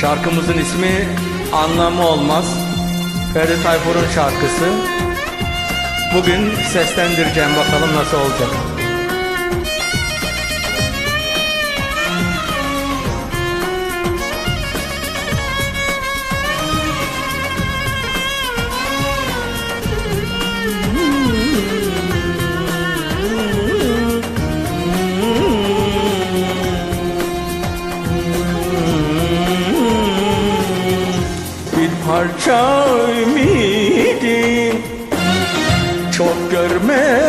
Şarkımızın ismi Anlamı Olmaz. Ferdi Tayfur'un şarkısı. Bugün seslendireceğim bakalım nasıl olacak. Parça ümidim Çok görme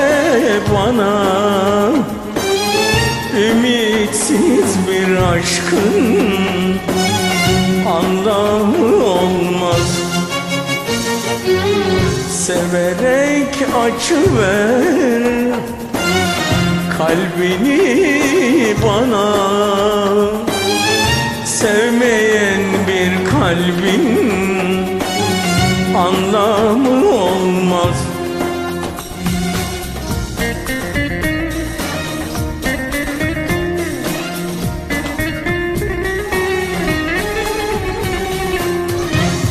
bana. Ümitsiz bir aşkın Anlamı olmaz. Severek açıver Kalbini bana. Sevmeyen bir kalbin anlamı olmaz.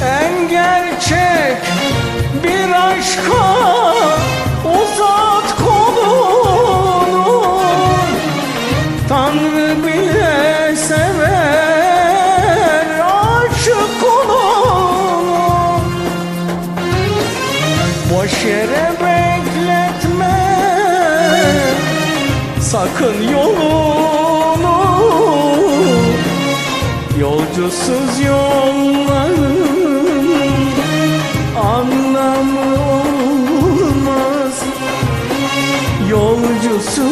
En gerçek bir aşka uzat kolunu. Tanrı bile sever Yere bekletme. Sakın yolunu. Yolcusuz yolların anlamı olmaz. Yolcusuz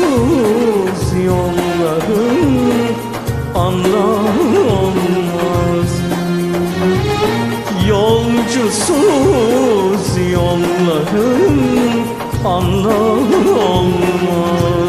yolların anlamı Yolcusuz yolların anlamı olmaz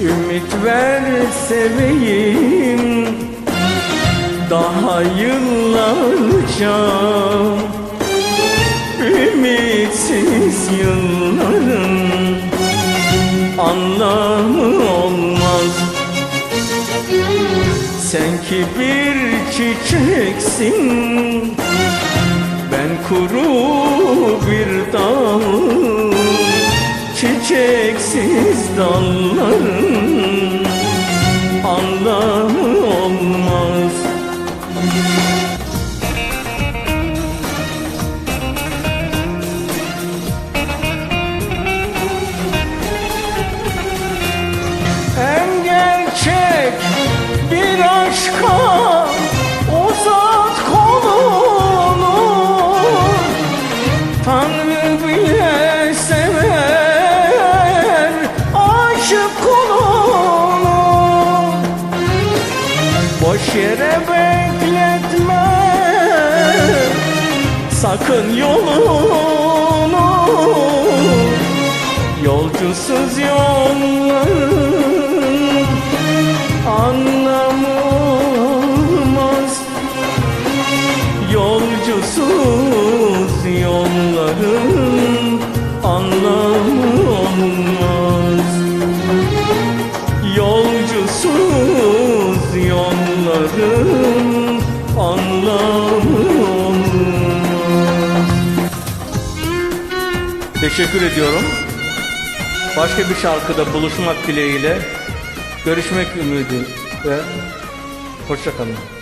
Ümit ver seveyim Daha yıllarca. Ümitsiz yılların Anlamı olmaz. Sen ki bir çiçeksin Ben kuru bir dal Çiçeksiz yere bekletme. Sakın yolunu Yolcusuz yolların anlamı olmaz Yolcusuz yolların anlamı olmaz Teşekkür ediyorum. Başka bir şarkıda buluşmak dileğiyle görüşmek ümidi ve hoşçakalın.